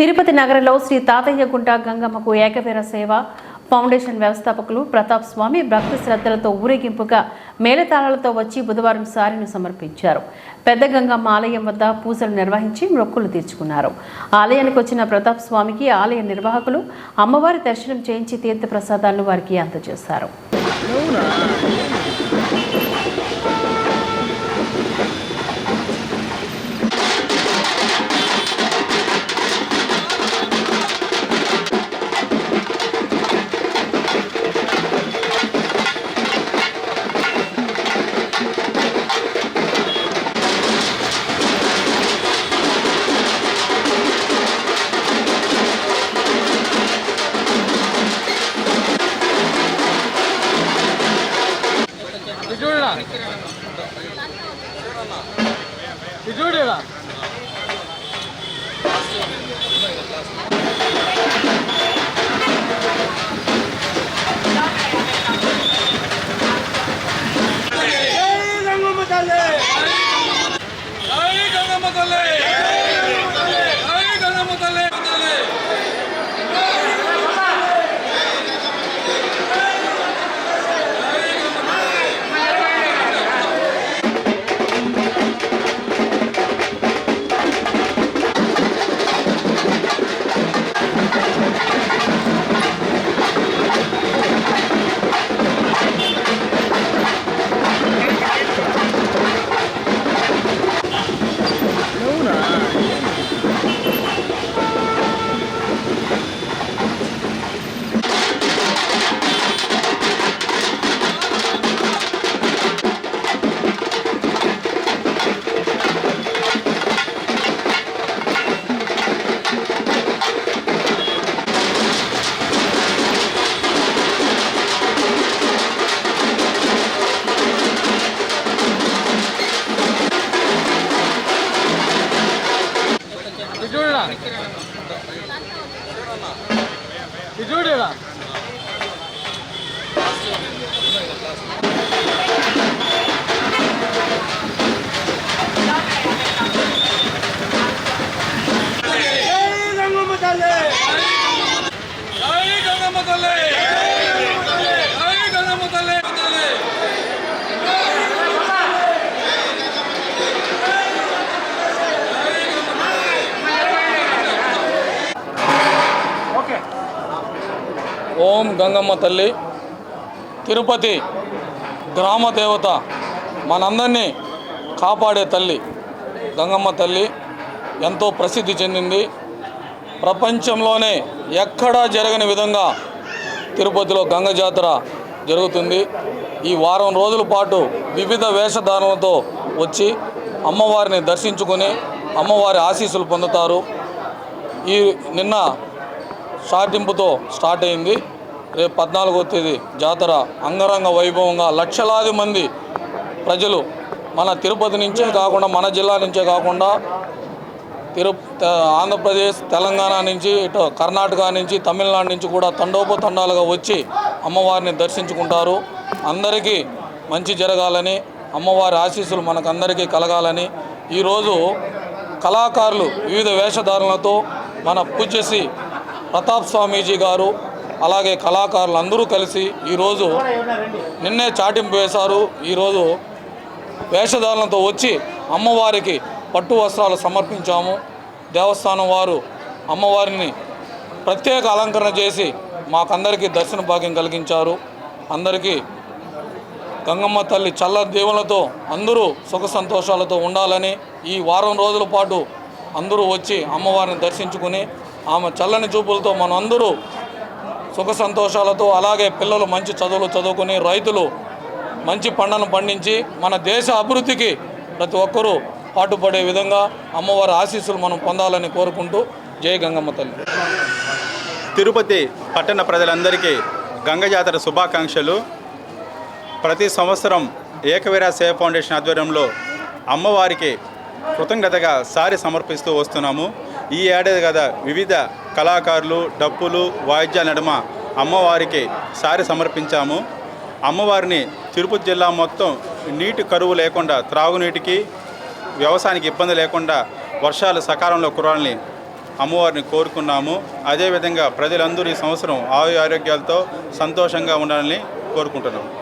తిరుపతి నగరంలో శ్రీ తాతయ్య గుంట గంగమ్మకు ఏకవీర సేవ. ఫౌండేషన్ వ్యవస్థాపకులు ప్రతాప్ స్వామి భక్తి శ్రద్ధలతో ఊరేగింపుగా మేళతాళాలతో వచ్చి బుధవారం సారిను సమర్పించారు. పెద్ద గంగమ్మ ఆలయం వద్ద పూజలు నిర్వహించి మొక్కులు తీర్చుకున్నారు. ఆలయానికి వచ్చిన ప్రతాప్ స్వామికి ఆలయ నిర్వాహకులు అమ్మవారి దర్శనం చేయించి తీర్థ ప్రసాదాలను వారికి అందజేశారు. జై చూడరా? ఇది చూడరా ఓం గంగమ్మ తల్లి తిరుపతి గ్రామ దేవత మనందరినీ కాపాడే తల్లి గంగమ్మ తల్లి ఎంతో ప్రసిద్ధి చెందింది. ప్రపంచంలోనే ఎక్కడా జరగని విధంగా తిరుపతిలో గంగ జాతర జరుగుతుంది. ఈ వారం రోజుల పాటు వివిధ వేషధారణలతో వచ్చి అమ్మవారిని దర్శించుకొని అమ్మవారి ఆశీస్సులు పొందుతారు. ఈ నిన్న స్టార్టింపుతో స్టార్ట్ అయింది. రేపు పద్నాలుగో తేదీ జాతర అంగరంగ వైభవంగా లక్షలాది మంది ప్రజలు మన తిరుపతి నుంచే కాకుండా మన జిల్లా నుంచే కాకుండా తిరు ఆంధ్రప్రదేశ్ తెలంగాణ నుంచి ఇటు కర్ణాటక నుంచి తమిళనాడు నుంచి కూడా తండోపతండాలుగా వచ్చి అమ్మవారిని దర్శించుకుంటారు. అందరికీ మంచి జరగాలని అమ్మవారి ఆశీస్సులు మనకందరికీ కలగాలని ఈరోజు కళాకారులు వివిధ వేషధారణలతో మన పూజసి ప్రతాప్ స్వామీజీ గారు అలాగే కళాకారులు అందరూ కలిసి ఈరోజు నిన్నే చాటింపు వేశారు. ఈరోజు వేషధారణతో వచ్చి అమ్మవారికి పట్టు వస్త్రాలు సమర్పించాము. దేవస్థానం వారు అమ్మవారిని ప్రత్యేక అలంకరణ చేసి మాకందరికీ దర్శన భాగ్యం కలిగించారు. అందరికీ గంగమ్మ తల్లి చల్ల దేవులతో అందరూ సుఖ సంతోషాలతో ఉండాలని ఈ వారం రోజుల పాటు అందరూ వచ్చి అమ్మవారిని దర్శించుకుని ఆమె చల్లని చూపులతో మనందరూ సుఖ సంతోషాలతో అలాగే పిల్లలు మంచి చదువులు చదువుకుని రైతులు మంచి పంటను పండించి మన దేశ అభివృద్ధికి ప్రతి ఒక్కరూ పాటుపడే విధంగా అమ్మవారి ఆశీస్సులు మనం పొందాలని కోరుకుంటూ జై గంగమ్మ తల్లి. తిరుపతి పట్టణ ప్రజలందరికీ గంగ జాతర శుభాకాంక్షలు. ప్రతి సంవత్సరం ఏకవీర సేవ ఫౌండేషన్ ఆధ్వర్యంలో అమ్మవారికి కృతజ్ఞతగా సారి సమర్పిస్తూ వస్తున్నాము. ఈ ఏడాది కదా వివిధ కళాకారులు డప్పులు వాయిద్యాల నడుమ అమ్మవారికి సారి సమర్పించాము. అమ్మవారిని తిరుపతి జిల్లా మొత్తం నీటి కరువు లేకుండా త్రాగునీటికి వ్యవసాయానికి ఇబ్బంది లేకుండా వర్షాలు సకాలంలో కురాలని అమ్మవారిని కోరుకున్నాము. అదేవిధంగా ప్రజలందరూ ఈ సంవత్సరం ఆయు ఆరోగ్యాలతో సంతోషంగా ఉండాలని కోరుకుంటున్నాము